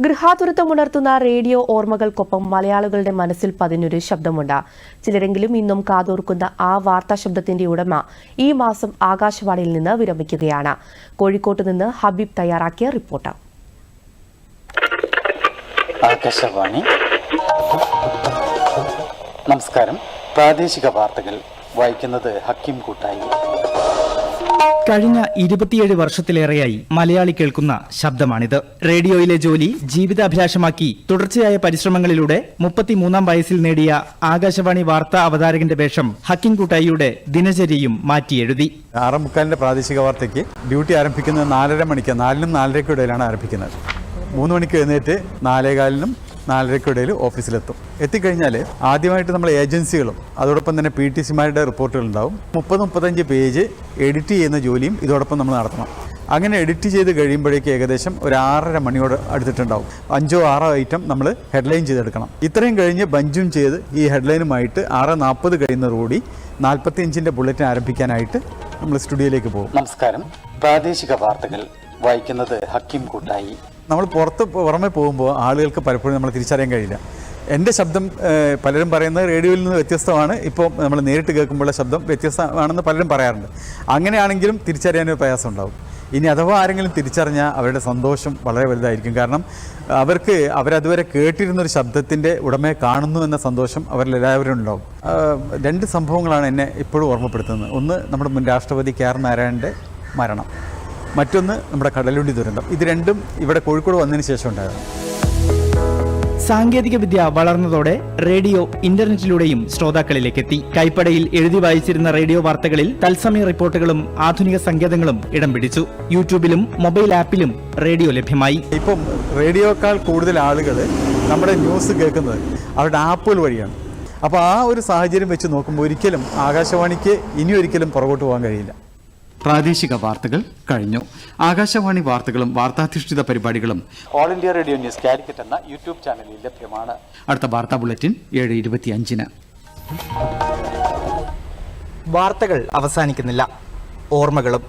ഗൃഹാതുരത്വമുണർത്തുന്ന radio ഓർമ്മകൾക്കൊപ്പം മലയാളികളുടെ മനസ്സിൽ പതിനൊരു ശബ്ദമുണ്ട്. ചിലരെങ്കിലും ഇന്നും കാതോർക്കുന്ന ആ വാർത്താ ശബ്ദത്തിന്റെ ഉടമ ഈ മാസം ആകാശവാണിയിൽ നിന്ന് വിരമിക്കുകയാണ്. കോഴിക്കോട്ട് നിന്ന് ഹബീബ് തയ്യാറാക്കിയ റിപ്പോർട്ട്. ആകാശവാണി. നമസ്കാരം. പ്രാദേശിക വാർത്തകൾ വായിക്കുന്നത് ഹക്കിം കൂട്ടായി. കഴിഞ്ഞ ഇരുപത്തിയേഴ് വർഷത്തിലേറെയായി മലയാളി കേൾക്കുന്ന ശബ്ദമാണിത്. റേഡിയോയിലെ ജോലി ജീവിതാഭിലാഷമാക്കി തുടർച്ചയായ പരിശ്രമങ്ങളിലൂടെ മുപ്പത്തിമൂന്നാം വയസ്സിൽ നേടിയ ആകാശവാണി വാർത്താ അവതാരകന്റെ വേഷം ഹക്കിം കൂട്ടായിയുടെ ദിനചര്യയും മാറ്റിയെഴുതി. ആറമുക്കാലിന്റെ പ്രാദേശിക വാർത്തയ്ക്ക് ഡ്യൂട്ടി ആരംഭിക്കുന്നത് നാലര മണിക്ക് നാലിനും നാലരയ്ക്കും ഇടയിലാണ് ആരംഭിക്കുന്നത്. മൂന്ന് മണിക്ക് എഴുന്നേറ്റ് നാലേകാലിനും നാലരയ്ക്കും ഇടയിൽ ഓഫീസിലെത്തും. എത്തിക്കഴിഞ്ഞാൽ ആദ്യമായിട്ട് നമ്മൾ ഏജൻസികളും അതോടൊപ്പം തന്നെ പി ടി സിമാരുടെ റിപ്പോർട്ടുകൾ ഉണ്ടാവും മുപ്പത് മുപ്പത്തഞ്ച് പേജ് എഡിറ്റ് ചെയ്യുന്ന ജോലിയും ഇതോടൊപ്പം നമ്മൾ നടത്തണം. അങ്ങനെ എഡിറ്റ് ചെയ്ത് കഴിയുമ്പോഴേക്ക് ഏകദേശം ഒരു ആറര മണിയോട് അടുത്തിട്ടുണ്ടാവും. അഞ്ചോ ആറോ ഐറ്റം നമ്മൾ ഹെഡ്ലൈൻ ചെയ്തെടുക്കണം. ഇത്രയും കഴിഞ്ഞ് ബഞ്ചും ചെയ്ത് ഈ ഹെഡ്ലൈനുമായിട്ട് ആറ് നാൽപ്പത് കഴിയുന്നതോടുകൂടി നാൽപ്പത്തി അഞ്ചിന്റെ ബുള്ളറ്റിൻ ആരംഭിക്കാനായിട്ട് നമ്മൾ സ്റ്റുഡിയോയിലേക്ക് പോകും. നമസ്കാരം. പ്രാദേശിക വാർത്തകൾ വായിക്കുന്നത് ഹക്കിം കൂട്ടായി. നമ്മൾ പുറത്ത് പുറമെ പോകുമ്പോൾ ആളുകൾക്ക് പലപ്പോഴും നമ്മൾ തിരിച്ചറിയാൻ കഴിയില്ല. എന്റെ ശബ്ദം പലരും പറയുന്നത് റേഡിയോയിൽ നിന്ന് വ്യത്യസ്തമാണ്. ഇപ്പോൾ നമ്മൾ നേരിട്ട് കേൾക്കുമ്പോഴുള്ള ശബ്ദം വ്യത്യസ്തമാണെന്ന് പലരും പറയാറുണ്ട്. അങ്ങനെയാണെങ്കിലും തിരിച്ചറിയാനൊരു പ്രയാസം ഉണ്ടാവും ഇനി അഥവാ ആരെങ്കിലും തിരിച്ചറിഞ്ഞാൽ അവരുടെ സന്തോഷം വളരെ വലുതായിരിക്കും. കാരണം അവർക്ക് അവരതുവരെ കേട്ടിരുന്നൊരു ശബ്ദത്തിന്റെ ഉടമയെ കാണുന്നു എന്ന സന്തോഷം അവരിൽ എല്ലാവരും ഉണ്ടാവും. രണ്ട് സംഭവങ്ങളാണ് എന്നെ ഇപ്പോഴും ഓർമ്മപ്പെടുത്തുന്നത്. ഒന്ന് നമ്മുടെ മുൻ രാഷ്ട്രപതി കെ ആർ നാരായണന്റെ മരണം. മറ്റൊന്ന് നമ്മുടെ കടലുണ്ടി ദുരന്തം. ഇത് രണ്ടും ഇവിടെ കോഴിക്കോട് വന്നതിന് ശേഷം ഉണ്ടായതാണ്. സാങ്കേതിക വിദ്യ വളർന്നതോടെ റേഡിയോ ഇന്റർനെറ്റിലൂടെയും ശ്രോതാക്കളിലേക്ക് എത്തി കൈപ്പടയിൽ എഴുതി വായിച്ചിരുന്ന റേഡിയോ വാർത്തകളിൽ തത്സമയ റിപ്പോർട്ടുകളും ആധുനിക സങ്കേതങ്ങളും ഇടം പിടിച്ചു. യൂട്യൂബിലും മൊബൈൽ ആപ്പിലും റേഡിയോ ലഭ്യമായി. ഇപ്പം റേഡിയോക്കാൾ കൂടുതൽ ആളുകൾ നമ്മുടെ ന്യൂസ് കേൾക്കുന്നത് അവരുടെ ആപ്പുകൾ വഴിയാണ്. അപ്പോൾ ആ ഒരു സാഹചര്യം വെച്ച് നോക്കുമ്പോൾ ഒരിക്കലും ആകാശവാണിക്ക് ഇനി ഒരിക്കലും പുറകോട്ട് പോകാൻ കഴിയില്ല. പ്രാദേശിക വാർത്തകൾ കഴിഞ്ഞു. ആകാശവാണി വാർത്തകളും വാർത്താധിഷ്ഠിത പരിപാടികളും all India radio news Calicut എന്ന യൂട്യൂബ് ചാനലിൽ ലഭ്യമാണ്. അടുത്ത വാർത്താ ബുള്ളറ്റിൻ ഏഴ് ഇരുപത്തിയഞ്ചിന്. വാർത്തകൾ അവസാനിക്കുന്നില്ല. ഓർമ്മകളും.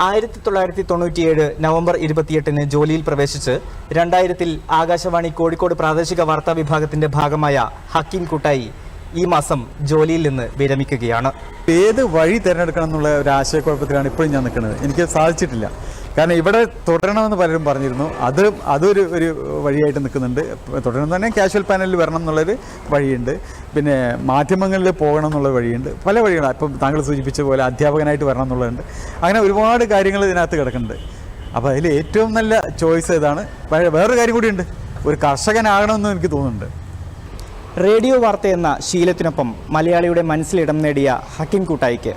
ആയിരത്തി തൊള്ളായിരത്തി തൊണ്ണൂറ്റിയേഴ് നവംബർ ഇരുപത്തിയെട്ടിന് ജോലിയിൽ പ്രവേശിച്ച് രണ്ടായിരത്തിൽ ആകാശവാണി കോഴിക്കോട് പ്രാദേശിക വാർത്താ വിഭാഗത്തിന്റെ ഭാഗമായ ഹക്കീം കുട്ടായി ഈ മാസം ജോലിയിൽ നിന്ന് വിരമിക്കുകയാണ്. ഏത് വഴി തിരഞ്ഞെടുക്കണം എന്നുള്ള ഒരു ആശയക്കുഴപ്പത്തിലാണ് ഇപ്പോഴും ഞാൻ നിൽക്കുന്നത്. എനിക്ക് സാധിച്ചിട്ടില്ല. കാരണം ഇവിടെ തുടരണമെന്ന് പലരും പറഞ്ഞിരുന്നു. അത് അതൊരു ഒരു വഴിയായിട്ട് നിൽക്കുന്നുണ്ട്. തുടരണം തന്നെ കാഷ്വൽ പാനലിൽ വരണം എന്നുള്ളൊരു വഴിയുണ്ട്. പിന്നെ മാധ്യമങ്ങളിൽ പോകണം എന്നുള്ള വഴിയുണ്ട്. പല വഴികളാണ്. ഇപ്പം താങ്കൾ സൂചിപ്പിച്ച പോലെ അധ്യാപകനായിട്ട് വരണം എന്നുള്ളതുണ്ട്. അങ്ങനെ ഒരുപാട് കാര്യങ്ങൾ ഇതിനകത്ത് കിടക്കുന്നുണ്ട്. അപ്പോൾ അതിൽ ഏറ്റവും നല്ല ചോയ്സ് ഏതാണ്? വേ- വേറൊരു കാര്യം കൂടിയുണ്ട്. ഒരു കർഷകനാകണമെന്ന് എനിക്ക് തോന്നുന്നുണ്ട്. റേഡിയോ വാർത്ത എന്ന ശീലത്തിനൊപ്പം മലയാളിയുടെ മനസ്സിലിടം നേടിയ ഹക്കിം കൂട്ടായിക്ക്.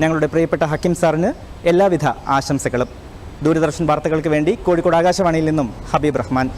ഞങ്ങളുടെ പ്രിയപ്പെട്ട ഹക്കിം സാറിന് എല്ലാവിധ ആശംസകളും. ദൂരദർശൻ വാർത്തകൾക്ക് വേണ്ടി കോഴിക്കോട് ആകാശവാണിയിൽ നിന്നും ഹബീബ് റഹ്മാൻ.